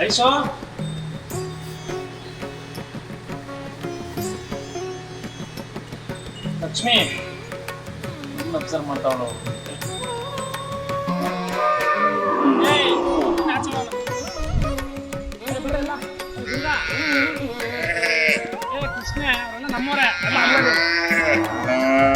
Ice Lakshmi observe ಮಾಡ್ತಾವಳು ಕೃಷ್ಣ ಅವರೆಲ್ಲ ನಮ್ಮವರೇ ಎಲ್ಲ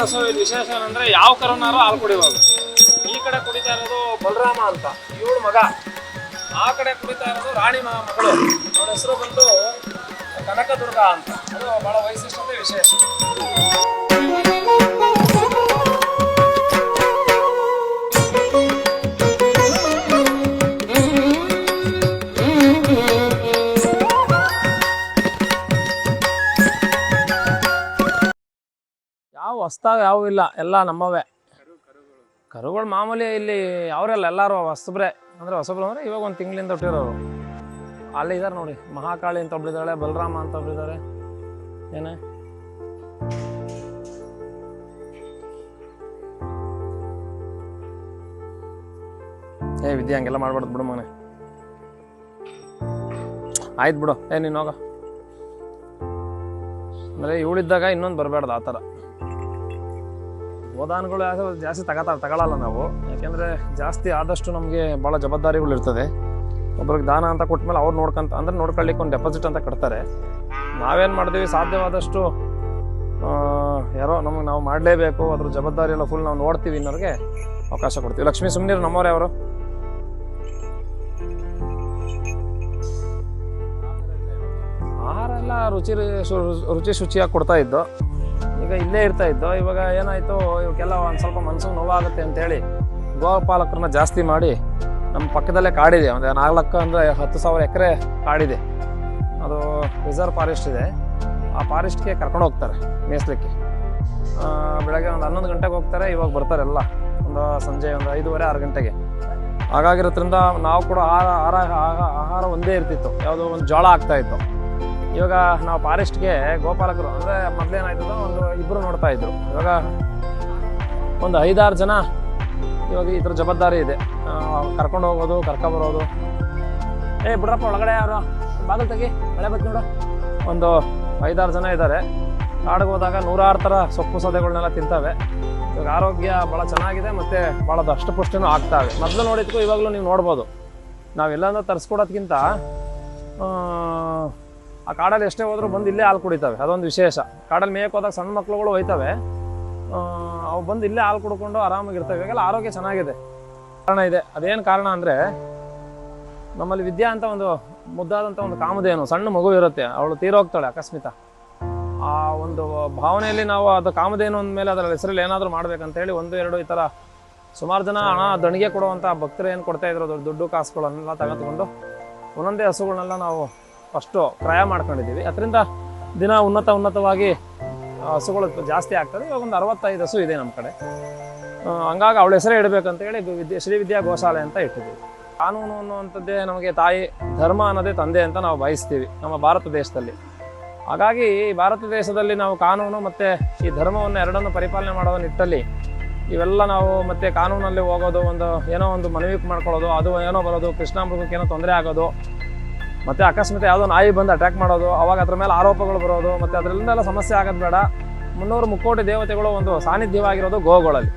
ಹಸು ವಿಶೇಷ ಏನಂದ್ರೆ ಯಾವ ಕರುನಾರು ಹಾಲು ಕುಡಿಬಾರ್ದು. ಈ ಕಡೆ ಕುಡಿತಾ ಇರೋದು ಬಲರಾಮ ಅಂತ. ಇವಳ ಮಗ. ಆ ಕಡೆ ಕುಡಿತಾ ಇರೋದು ರಾಣಿ ಮಗಳು. ಅವಳ ಹೆಸರು ಬಂದು ಕನಕದುರ್ಗ ಅಂತ. ಅದು ಬಹಳ ವೈಶಿಷ್ಟ್ಯತೆ ವಿಶೇಷ. ಹೊಸ್ದಾಗಿ ಯಾವ ಇಲ್ಲ, ಎಲ್ಲ ನಮ್ಮವೇ. ಕರುಗಳು ಮಾಮೂಲಿ ಇಲ್ಲಿ ಅವರೆಲ್ಲ ಎಲ್ಲರೂ ಹೊಸಬ್ರೆ. ಅಂದರೆ ಹೊಸಬ್ರು ಅಂದರೆ ಇವಾಗ ಒಂದು ತಿಂಗಳಿಂದ ಹುಟ್ಟಿರೋರು. ಅಲ್ಲಿ ಇದ್ದಾರೆ ನೋಡಿ, ಮಹಾಕಾಳಿ ಅಂತ ಒಬ್ಳಿದ್ದಾಳೆ ಬಲರಾಮ ಅಂತ ಒಬ್ಳಿದ್ದಾರೆ ಏನೇ? ಏ, ವಿದ್ಯೆ, ಹಂಗೆಲ್ಲ ಮಾಡ್ಬಾರ್ದು ಬಿಡು ಮಗನೆ. ಆಯ್ತು ಬಿಡು. ಏ, ನೀನು ಹೋಗ. ಅಂದರೆ ಇವಳಿದ್ದಾಗ ಇನ್ನೊಂದು ಬರಬೇಡ್ದು ಆ ಥರ. ಗೋದಾನುಗಳು ಜಾಸ್ತಿ ತಗೋತಾ ತಗೊಳ್ಳಲ್ಲ ನಾವು. ಯಾಕೆಂದರೆ ಜಾಸ್ತಿ ಆದಷ್ಟು ನಮಗೆ ಭಾಳ ಜವಾಬ್ದಾರಿಗಳು ಇರ್ತದೆ. ಒಬ್ರಿಗೆ ದಾನ ಅಂತ ಕೊಟ್ಮೇಲೆ ಅವ್ರು ನೋಡ್ಕೊಂತ ಅಂದ್ರೆ ನೋಡ್ಕೊಳ್ಳಿಕ್ಕೆ ಒಂದು ಡೆಪಾಸಿಟ್ ಅಂತ ಕಟ್ತಾರೆ. ನಾವೇನು ಮಾಡ್ತೀವಿ, ಸಾಧ್ಯವಾದಷ್ಟು ಯಾರೋ ನಮಗೆ ನಾವು ಮಾಡಲೇಬೇಕು. ಅದ್ರ ಜವಾಬ್ದಾರಿ ಎಲ್ಲ ಫುಲ್ ನಾವು ನೋಡ್ತೀವಿ ಅನ್ನೋರಿಗೆ ಅವಕಾಶ ಕೊಡ್ತೀವಿ. ಲಕ್ಷ್ಮೀ ಸುಮ್ಮನಿರು ನಮ್ಮವರೇ ಅವರು ಆಹಾರ ಎಲ್ಲ ರುಚಿ ರುಚಿ ಶುಚಿಯಾಗಿ ಕೊಡ್ತಾ ಇದ್ದು. ಈಗ ಇಲ್ಲೇ ಇರ್ತಾ ಇದ್ದು ಇವಾಗ ಏನಾಯ್ತು, ಇವಕ್ಕೆಲ್ಲ ಒಂದು ಸ್ವಲ್ಪ ಮನ್ಸಿಗೆ ನೋವಾಗುತ್ತೆ ಅಂತೇಳಿ ಗೋಪಾಲಕರನ್ನ ಜಾಸ್ತಿ ಮಾಡಿ ನಮ್ಮ ಪಕ್ಕದಲ್ಲೇ ಕಾಡಿದೆ. ಒಂದು ನಾಲ್ಕು ಅಂದರೆ ಹತ್ತು ಸಾವಿರ ಎಕರೆ ಕಾಡಿದೆ. ಅದು ರಿಸರ್ವ್ ಫಾರೆಸ್ಟ್ ಇದೆ. ಆ ಫಾರೆಸ್ಟ್ಗೆ ಕರ್ಕೊಂಡು ಹೋಗ್ತಾರೆ ಮೇಯಿಸ್ಲಿಕ್ಕೆ ಬೆಳಗ್ಗೆ ಒಂದು ಹನ್ನೊಂದು ಗಂಟೆಗೆ ಹೋಗ್ತಾರೆ, ಇವಾಗ ಬರ್ತಾರೆ ಎಲ್ಲ. ಒಂದು ಸಂಜೆ ಒಂದು ಐದೂವರೆ, ಆರು ಗಂಟೆಗೆ. ಹಾಗಾಗಿರೋದ್ರಿಂದ ನಾವು ಕೂಡ ಆಹಾರ ಆಹಾರ ಆಹಾ- ಆಹಾರ ಒಂದೇ ಇರ್ತಿತ್ತು. ಯಾವುದೋ ಒಂದು ಜೋಳ ಆಗ್ತಾ ಇತ್ತು. ಇವಾಗ ನಾವು ಫಾರೆಸ್ಟ್ಗೆ ಗೋಪಾಲಕರು ಅಂದರೆ ಮೊದಲೇನಾಯ್ತದ ಒಂದು ಇಬ್ಬರು ನೋಡ್ತಾ ಇದ್ರು. ಇವಾಗ ಒಂದು ಐದಾರು ಜನ ಇವಾಗ ಇದ್ರ ಜವಾಬ್ದಾರಿ ಇದೆ. ಕರ್ಕೊಂಡು ಹೋಗೋದು ಕರ್ಕೊಂಬರೋದು ಏ, ಬಿಡ್ರಪ್ಪ, ಒಳಗಡೆ ಯಾರು? ಬಾಗಲ್ ತಗಿ, ಮಳೆ ಬತ್ತಿ ನೋಡು. ಒಂದು ಐದಾರು ಜನ ಇದ್ದಾರೆ ಕಾಡಿಗೆ ಹೋದಾಗ ನೂರಾರು ಥರ ಸೊಪ್ಪು ಸದೆಗಳನ್ನೆಲ್ಲ ತಿಂತವೆ. ಇವಾಗ ಆರೋಗ್ಯ ಭಾಳ ಚೆನ್ನಾಗಿದೆ ಮತ್ತು ಭಾಳ ದಷ್ಟಪುಷ್ಟನೂ ಆಗ್ತಾವೆ. ಮೊದಲು ನೋಡಿದ್ಕು ಇವಾಗಲೂ ನೀವು ನೋಡ್ಬೋದು. ನಾವೆಲ್ಲಂದ್ರೆ ತರಿಸ್ಕೊಡೋದ್ಕಿಂತ ಆ ಕಾಡಲ್ಲಿ ಎಷ್ಟೇ ಹೋದರೂ ಬಂದು ಇಲ್ಲೇ ಹಾಲು ಕುಡಿತವೆ. ಅದೊಂದು ವಿಶೇಷ. ಕಾಡಲ್ಲಿ ಮೇಯಕ್ಕೆ ಹೋದಾಗ ಸಣ್ಣ ಮಕ್ಳುಗಳು ಹೋಯ್ತವೆ. ಅವು ಬಂದು ಇಲ್ಲೇ ಹಾಲು ಕುಡ್ಕೊಂಡು ಆರಾಮಾಗಿರ್ತವೆ. ಇವಾಗೆಲ್ಲ ಆರೋಗ್ಯ ಚೆನ್ನಾಗಿದೆ. ಕಾರಣ ಇದೆ. ಅದೇನು ಕಾರಣ ಅಂದರೆ, ನಮ್ಮಲ್ಲಿ ವಿದ್ಯಾ ಅಂತ ಒಂದು ಮುದ್ದಾದಂಥ ಒಂದು ಕಾಮಧೇನು, ಸಣ್ಣ ಮಗು ಇರುತ್ತೆ. ಅವಳು ತೀರೋಗ್ತಾಳೆ ಅಕಸ್ಮಿತ. ಆ ಒಂದು ಭಾವನೆಯಲ್ಲಿ ನಾವು ಅದು ಕಾಮಧೇನು ಅಂದಮೇಲೆ ಅದರ ಹೆಸರಲ್ಲಿ ಏನಾದರೂ ಮಾಡ್ಬೇಕಂತೇಳಿ ಒಂದು, ಎರಡು ಈ ಥರ ಸುಮಾರು ಜನ ಹಣ ದಣಿಗೆ ಕೊಡುವಂಥ ಭಕ್ತರು ಏನು ಕೊಡ್ತಾ ಇದ್ರು ದೊಡ್ಡ ಕಾಸುಗಳನ್ನೆಲ್ಲ ತಗೊಂಡ್ಕೊಂಡು ಒಂದೊಂದೇ ಹಸುಗಳನ್ನೆಲ್ಲ ನಾವು ಫಸ್ಟು ಕ್ರಯ ಮಾಡ್ಕೊಂಡಿದ್ದೀವಿ. ಅದರಿಂದ ದಿನ ಉನ್ನತ ಉನ್ನತವಾಗಿ ಹಸುಗಳು ಜಾಸ್ತಿ ಆಗ್ತದೆ. ಇವಾಗ ಒಂದು ಅರವತ್ತೈದು ಹಸು ಇದೆ ನಮ್ಮ ಕಡೆ. ಹಂಗಾಗಿ ಅವಳ ಹೆಸರೇ ಇಡಬೇಕಂತೇಳಿ ವಿದ್ಯೆ, ಶ್ರೀ ವಿದ್ಯಾ ಗೋಶಾಲೆ ಅಂತ ಇಟ್ಟಿದ್ದೀವಿ. ಕಾನೂನು ಅನ್ನುವಂಥದ್ದೇ ನಮಗೆ ತಾಯಿ, ಧರ್ಮ ಅನ್ನೋದೇ ತಂದೆ ಅಂತ ನಾವು ಬಯಸ್ತೀವಿ ನಮ್ಮ ಭಾರತ ದೇಶದಲ್ಲಿ. ಹಾಗಾಗಿ ಈ ಭಾರತ ದೇಶದಲ್ಲಿ ನಾವು ಕಾನೂನು ಮತ್ತು ಈ ಧರ್ಮವನ್ನು ಎರಡನ್ನು ಪರಿಪಾಲನೆ ಮಾಡೋ ನಿಟ್ಟಲ್ಲಿ ಇವೆಲ್ಲ ನಾವು ಮತ್ತೆ ಕಾನೂನಲ್ಲಿ ಹೋಗೋದು, ಒಂದು ಏನೋ ಒಂದು ಮನವಿ ಮಾಡ್ಕೊಳ್ಳೋದು, ಅದು ಏನೋ ಬರೋದು ಕೃಷ್ಣಾಮೃಗಕ್ಕೆ ಏನೋ ತೊಂದರೆ ಆಗೋದು ಮತ್ತೆ ಅಕಸ್ಮಾತ್ ಯಾವುದೋ ನಾಯಿ ಬಂದು ಅಟ್ಯಾಕ್ ಮಾಡೋದು, ಅವಾಗ ಅದ್ರ ಮೇಲೆ ಆರೋಪಗಳು ಬರೋದು, ಮತ್ತೆ ಅದರಿಂದೆಲ್ಲ ಸಮಸ್ಯೆ ಆಗೋದು ಬೇಡ. ಮುನ್ನೂರು ಮುಕ್ಕೋಟಿ ದೇವತೆಗಳು ಒಂದು ಸಾನ್ನಿಧ್ಯವಾಗಿರೋದು ಗೋಗಳಲ್ಲಿ.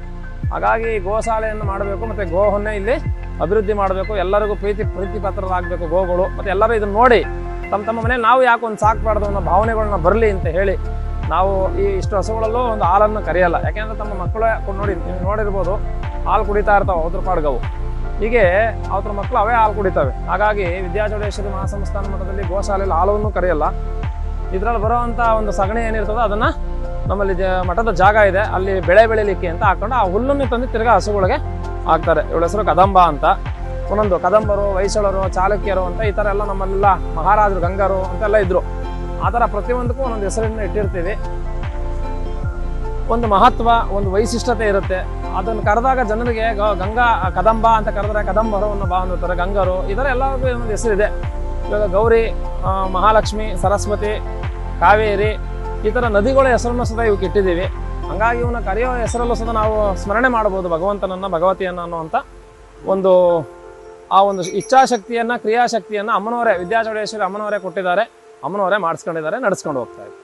ಹಾಗಾಗಿ ಗೋಶಾಲೆಯನ್ನು ಮಾಡಬೇಕು, ಮತ್ತು ಗೋವನ್ನೇ ಇಲ್ಲಿ ಅಭಿವೃದ್ಧಿ ಮಾಡಬೇಕು, ಎಲ್ಲರಿಗೂ ಪ್ರೀತಿ ಪ್ರೀತಿ ಪಾತ್ರರಾಗಬೇಕು ಗೋಗಳು. ಮತ್ತು ಎಲ್ಲರೂ ಇದನ್ನು ನೋಡಿ ತಮ್ಮ ತಮ್ಮ ಮನೆ ನಾವು ಯಾಕೆ ಒಂದು ಸಾಕಬಾರ್ದು ಅನ್ನೋ ಭಾವನೆಗಳನ್ನ ಬರಲಿ ಅಂತ ಹೇಳಿ ನಾವು ಈ ಇಷ್ಟು ಹಸುಗಳಲ್ಲೂ ಒಂದು ಹಾಲನ್ನು ಕರೆಯಲ್ಲ. ಯಾಕೆಂದ್ರೆ ತಮ್ಮ ಮಕ್ಕಳು ನೋಡಿ, ನೀವು ನೋಡಿರ್ಬೋದು, ಹಾಲು ಕುಡಿತಾ ಇರ್ತಾವೆ ಅದ್ರ ಪಾಡ್ಗವು ಹೀಗೆ ಅವ್ರ ಮಕ್ಕಳು ಅವೇ ಹಾಲು ಕುಡಿತವೆ. ಹಾಗಾಗಿ ವಿದ್ಯಾಚೌಡೇಶ್ವರಿ ಮಹಾಸಂಸ್ಥಾನ ಮಠದಲ್ಲಿ ಗೋಶಾಲೆಯಲ್ಲಿ ಹಾಲನ್ನು ಕರೆಯಲ್ಲ. ಇದರಲ್ಲಿ ಬರುವಂಥ ಒಂದು ಸಗಣಿ ಏನಿರ್ತದೋ ಅದನ್ನು ನಮ್ಮಲ್ಲಿ ಜ ಮಠದ ಜಾಗ ಇದೆ. ಅಲ್ಲಿ ಬೆಳೆ ಬೆಳಿಲಿಕ್ಕೆ ಅಂತ ಹಾಕೊಂಡು ಆ ಹುಲ್ಲನ್ನು ತಂದು ತಿರ್ಗಾ ಹಸುಗಳಿಗೆ ಹಾಕ್ತಾರೆ. ಇವಳ ಹೆಸರು ಕದಂಬ ಅಂತ. ಒಂದೊಂದು ಕದಂಬರು ವೈಸಳರು ಚಾಲುಕ್ಯರು ಅಂತ ಈ ಥರ ಎಲ್ಲ ನಮ್ಮಲ್ಲೆಲ್ಲ ಮಹಾರಾಜರು, ಗಂಗರು ಅಂತೆಲ್ಲ ಇದ್ರು. ಆ ಥರ ಪ್ರತಿಯೊಂದಕ್ಕೂ ಒಂದೊಂದು ಹೆಸರನ್ನು ಇಟ್ಟಿರ್ತೀವಿ. ಒಂದು ಮಹತ್ವ, ಒಂದು ವೈಶಿಷ್ಟ್ಯತೆ ಇರುತ್ತೆ. ಅದನ್ನು ಕರೆದಾಗ ಜನರಿಗೆ ಗಂಗಾ, ಕದಂಬ ಅಂತ ಕರೆದ್ರೆ ಕದಂಬರವನ್ನು ಬಾ ಇರ್ತಾರೆ ಗಂಗರು. ಈ ಥರ ಎಲ್ಲ ಒಂದು ಹೆಸರಿದೆ. ಇವಾಗ ಗೌರಿ ಮಹಾಲಕ್ಷ್ಮಿ, ಸರಸ್ವತಿ, ಕಾವೇರಿ, ಈ ಥರ ನದಿಗಳ ಹೆಸರನ್ನು ಸಹ ಇವಕ್ಕೆ ಇಟ್ಟಿದ್ದೀವಿ. ಹಂಗಾಗಿ ಇವನ್ನ ಕರೆಯೋ ಹೆಸರಲ್ಲೂ ಸಹ ನಾವು ಸ್ಮರಣೆ ಮಾಡ್ಬೋದು ಭಗವಂತನನ್ನು, ಭಗವತಿಯನ್ನು ಅನ್ನುವಂಥ ಒಂದು, ಆ ಒಂದು ಇಚ್ಛಾಶಕ್ತಿಯನ್ನು, ಕ್ರಿಯಾಶಕ್ತಿಯನ್ನು ಅಮ್ಮನವರೇ, ವಿದ್ಯಾಚೌಡೇಶ್ವರಿ ಅಮ್ಮನವರೇ ಕೊಟ್ಟಿದ್ದಾರೆ. ಅಮ್ಮನವರೇ ಮಾಡಿಸ್ಕೊಂಡಿದ್ದಾರೆ, ನಡೆಸ್ಕೊಂಡು ಹೋಗ್ತಾ ಇದ್ದಾರೆ.